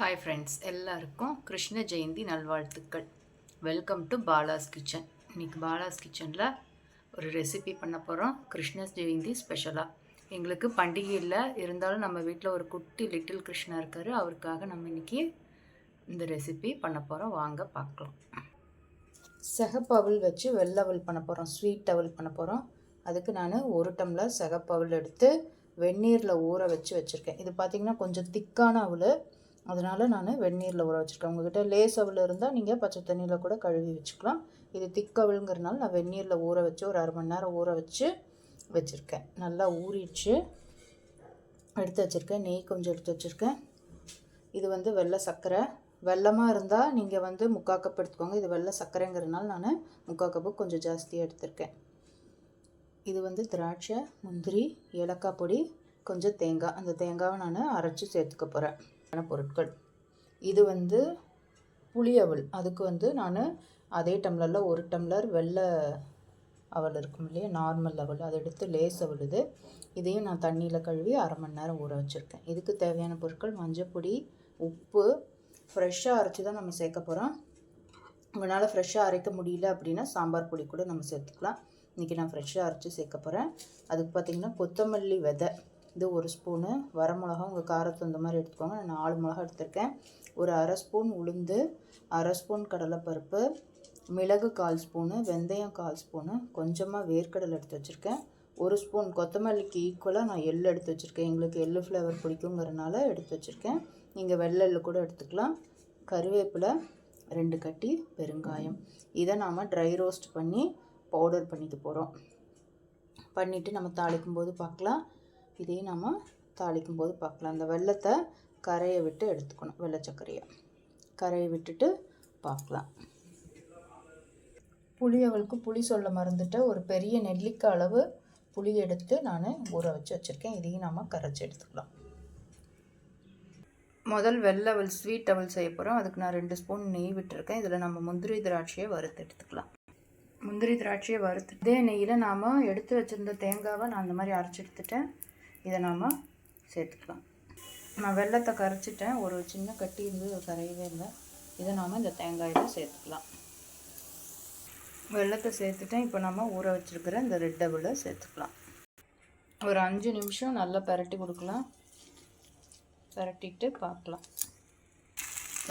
Hi friends எல்லாருக்கும் கிருஷ்ண ஜெயந்தி நல்வாழ்த்துக்கள். Welcome to Bala's kitchen இன்றைக்கி பாலாஸ் கிச்சனில் ஒரு ரெசிபி பண்ண போகிறோம் கிருஷ்ண ஜெயந்தி ஸ்பெஷலாக எங்களுக்கு பண்டிகை இல்லை இருந்தாலும் நம்ம வீட்டில் ஒரு குட்டி லிட்டில் கிருஷ்ணா இருக்கார். அவருக்காக நம்ம இன்னைக்கு இந்த ரெசிபி பண்ண போகிறோம் வாங்க பார்க்கலாம். சிகப்பு வச்சு வெள்ளை அவல் பண்ண போகிறோம் ஸ்வீட் அவல் பண்ண போகிறோம் அதுக்கு நான் ஒரு டம்ளர் சிகப்பு எடுத்து வெந்நீரில் ஊற வச்சு வச்சுருக்கேன். இது பார்த்திங்கன்னா கொஞ்சம் திக்கான அவள் அதனால் நான் வெந்நீரில் ஊற வச்சுருக்கேன். உங்கள்கிட்ட லேஸ் அவள் இருந்தால் நீங்கள் பச்சை தண்ணியில் கூட கழுவி வச்சுக்கலாம். இது திக்கவளுங்கிறனால நான் வெந்நீரில் ஊற வச்சு ஒரு அரை மணி நேரம் ஊற வச்சு வச்சுருக்கேன். நல்லா ஊறிடுச்சு. எடுத்து வச்சுருக்கேன். நெய் கொஞ்சம் எடுத்து வச்சுருக்கேன். இது வந்து வெள்ளை சர்க்கரை. வெள்ளமாக இருந்தால் நீங்கள் வந்து முக்கால் கப் எடுத்துக்கோங்க. இது வெள்ளை சர்க்கரைங்கிறனால நான் முக்கால் கப்பு கொஞ்சம் ஜாஸ்தியாக எடுத்திருக்கேன். இது வந்து திராட்சை முந்திரி ஏலக்காய் பொடி கொஞ்சம் தேங்காய். அந்த தேங்காவை நான் அரைச்சி சேர்த்துக்க போகிறேன் பொருட்கள். இது வந்து புளியவள் அதுக்கு வந்து நான் அதே டம்ளரில் ஒரு டம்ளர் வெள்ளை அவல் இருக்கும் இல்லையா? நார்மல் அவள் அதை எடுத்து லேஸ் அவல் இது. இதையும் நான் தண்ணியில் கழுவி அரை மணி நேரம் ஊற வச்சுருக்கேன். இதுக்கு தேவையான பொருட்கள் மஞ்சப்பொடி உப்பு. ஃப்ரெஷ்ஷாக அரைச்சி தான் நம்ம சேர்க்க போகிறோம் உங்களால் ஃப்ரெஷ்ஷாக அரைக்க முடியல அப்படின்னா சாம்பார் பொடி கூட நம்ம சேர்த்துக்கலாம். இன்றைக்கி நான் ஃப்ரெஷ்ஷாக அரைச்சி சேர்க்க போகிறேன் அதுக்கு பார்த்திங்கன்னா கொத்தமல்லி விதை. இது ஒரு ஸ்பூனு வரமிளகா உங்கள் காரத்து அந்த மாதிரி எடுத்துக்கோங்க. நான் நாலு மிளகா எடுத்திருக்கேன். ஒரு அரை ஸ்பூன் உளுந்து அரை ஸ்பூன் கடலைப்பருப்பு மிளகு கால் ஸ்பூனு வெந்தயம் கால் ஸ்பூனு கொஞ்சமாக வேர்க்கடலை எடுத்து வச்சுருக்கேன். ஒரு ஸ்பூன் கொத்தமல்லிக்கு ஈக்குவலாக நான் எள்ளு எடுத்து வச்சுருக்கேன். எங்களுக்கு எள்ளு ஃப்ளேவர் பிடிக்குங்கிறனால எடுத்து வச்சுருக்கேன். நீங்கள் வெள்ளை எள்ளு கூட எடுத்துக்கலாம். கருவேப்பிலை ரெண்டு கட்டி பெருங்காயம். இதை நாம் ட்ரை ரோஸ்ட் பண்ணி பவுடர் பண்ணிக்க போகிறோம் பண்ணிவிட்டு நம்ம தாளிக்கும் போது பார்க்கலாம். இதையும் நம்ம தாளிக்கும் போது பார்க்கலாம். அந்த வெள்ளத்தை கரையை விட்டு எடுத்துக்கணும். வெள்ளச்சக்கரையை கரையை விட்டுட்டு பார்க்கலாம். புளி அவளுக்கு புளி சொல்ல மறந்துட்டு ஒரு பெரிய நெல்லிக்காய் அளவு புளி எடுத்து நான் ஊற வச்சு வச்சுருக்கேன். இதையும் நம்ம கரைச்சி எடுத்துக்கலாம். முதல் வெள்ளை அவள் ஸ்வீட் அவள் செய்ய போகிறோம் அதுக்கு நான் ரெண்டு ஸ்பூன் நெய் விட்டுருக்கேன். இதில் நம்ம முந்திரி திராட்சையை வறுத்து எடுத்துக்கலாம். முந்திரி திராட்சையை வறுத்து இதே நெய்யில் நாம் எடுத்து வச்சுருந்த தேங்காவை நான் அந்த மாதிரி அரைச்சி எடுத்துட்டேன். இதை நாம் சேர்த்துக்கலாம். நான் வெள்ளத்தை கரைச்சிட்டேன். ஒரு சின்ன கட்டி இருந்து கரையவே இல்லை. இதை நாம் இந்த தேங்காயில் சேர்த்துக்கலாம். வெள்ளத்தை சேர்த்துட்டேன். இப்போ நம்ம ஊற வச்சுருக்கிற இந்த ரெட் டபுளை சேர்த்துக்கலாம். ஒரு அஞ்சு நிமிஷம் நல்லா பரட்டி கொடுக்கலாம். பரட்டிட்டு பார்க்கலாம்.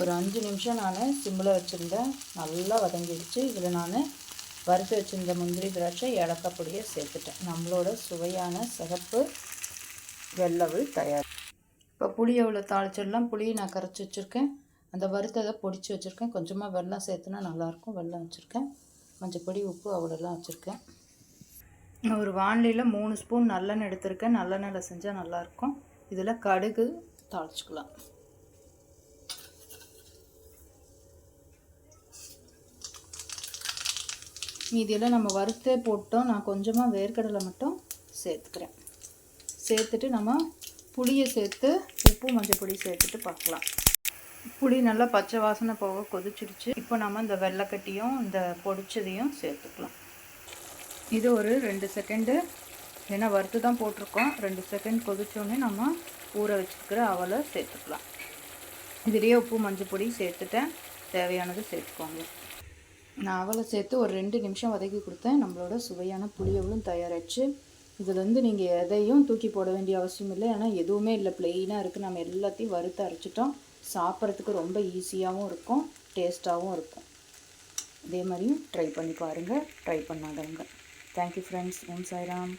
ஒரு அஞ்சு நிமிஷம் நான் சிம்மில் வச்சுருந்தேன் நல்லா வதங்கிடுச்சு. இதில் நான் வறுத்து வச்சுருந்த முந்திரி திராட்சை ஏலக்காய் பொடியை சேர்த்துட்டேன். நம்மளோட சுவையான சிகப்பு வெள்ளவள் தயார். இப்போ புளி எவ்வளோ தாளிச்சிடலாம்? புளியை நான் கரைச்சி வச்சுருக்கேன். அந்த வறுத்ததை பொடிச்சு வச்சுருக்கேன். கொஞ்சமாக வெள்ளம் சேர்த்துனா நல்லாயிருக்கும். வெள்ளம் வச்சுருக்கேன். மஞ்சப்பொடி உப்பு அவ்வளோலாம் வச்சுருக்கேன். ஒரு வானிலையில் மூணு ஸ்பூன் நல்லெண்ணெய் எடுத்திருக்கேன். நல்லெண்ணெயில் செஞ்சால் நல்லாயிருக்கும். இதில் கடுகு தாளிச்சிக்கலாம். மீதியெல்லாம் நம்ம வறுத்தே போட்டோம். நான் கொஞ்சமாக வேர்க்கடலை மட்டும் சேர்த்துக்கிறேன். சேர்த்துட்டு நம்ம புளியை சேர்த்து உப்பு மஞ்சள் பொடி சேர்த்துட்டு பார்க்கலாம். புளி நல்லா பச்சை வாசனை போக கொதிச்சிருச்சு. இப்போ நம்ம இந்த வெள்ளைக்கட்டியும் இந்த பொடிச்சதையும் சேர்த்துக்கலாம். இது ஒரு ரெண்டு செகண்டு. ஏன்னா வறுத்து தான் போட்டிருக்கோம். ரெண்டு செகண்ட் கொதிச்சோடனே நம்ம ஊற வச்சுருக்கிற அவலை சேர்த்துக்கலாம். இதுலேயே உப்பு மஞ்சள் பொடி சேர்த்துட்டேன். தேவையானது சேர்த்துக்கோங்க. நான் அவலை சேர்த்து ஒரு ரெண்டு நிமிஷம் வதக்கி கொடுத்தேன். நம்மளோட சுவையான புளியவளும் தயாராகிடுச்சு இதில் வந்து நீங்கள் எதையும் தூக்கி போட வேண்டிய அவசியம் இல்லை. ஏன்னா எதுவுமே இல்லை. ப்ளெயினாக இருக்குது நம்ம எல்லாத்தையும் வறுத்து அரைச்சிட்டோம். சாப்பிட்றதுக்கு ரொம்ப ஈஸியாகவும் இருக்கும். டேஸ்ட்டாகவும் இருக்கும். இதே மாதிரியும் ட்ரை பண்ணி பாருங்கள் ட்ரை பண்ணாதவங்க. Thank you friends Om Sairam.